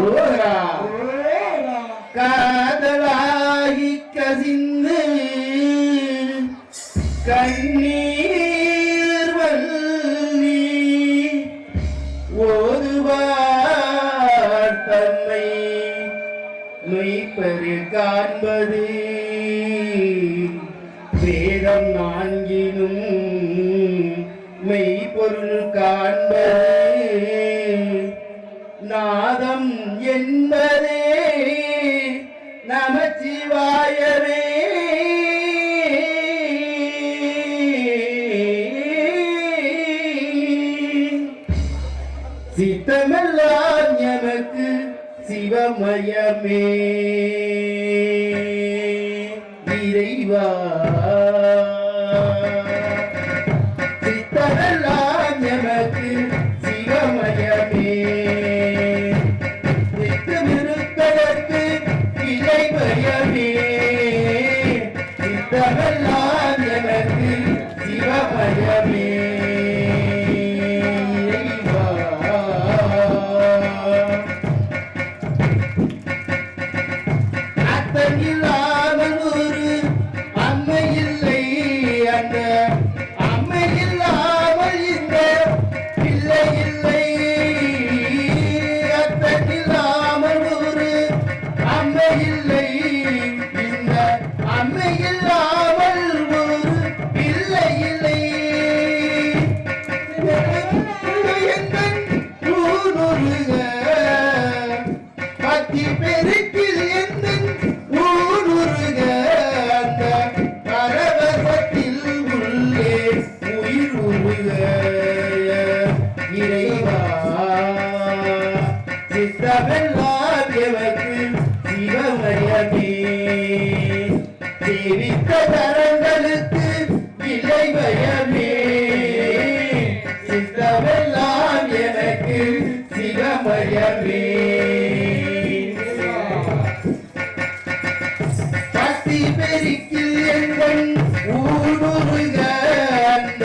ரோரா காதலாகி கசிந்து கண்ணீர் வல்லி ஓதுவார் தம்மை மெய்ப்பரு காண்பது. வேதம் நான்கினும் மெய்ப்பொருள் காண்பது. சிவமயமே இறைவா இறைவா சித்தமெல்லாம் எவருக்கு சிவமயமே சேவித்த தரங்களுக்கு விளைவயமே சித்தமெல்லாம் எனக்கு சிவமயமே பக்தி பெருக்கில் எங்கள் ஊடுருக அந்த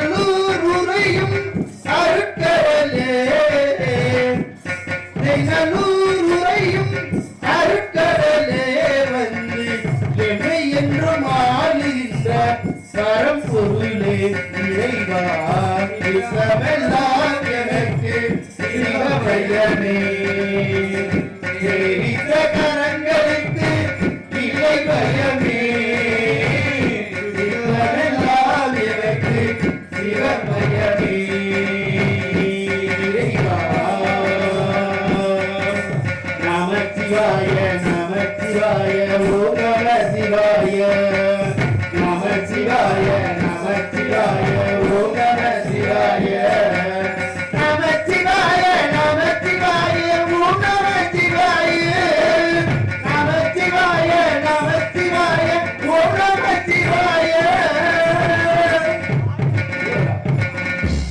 என்னை உரையும் அருட்கடலே என்னை உரையும் அருட்கடலே வந்து என்னை என்றும் ஆளுகின்ற பரம்பொருளே இசமெல்லாம் எனக்கு சிவபயமே கரங்களுக்கு இலை பயமே நமச்சிவாய நமச்சிவாய ஓம்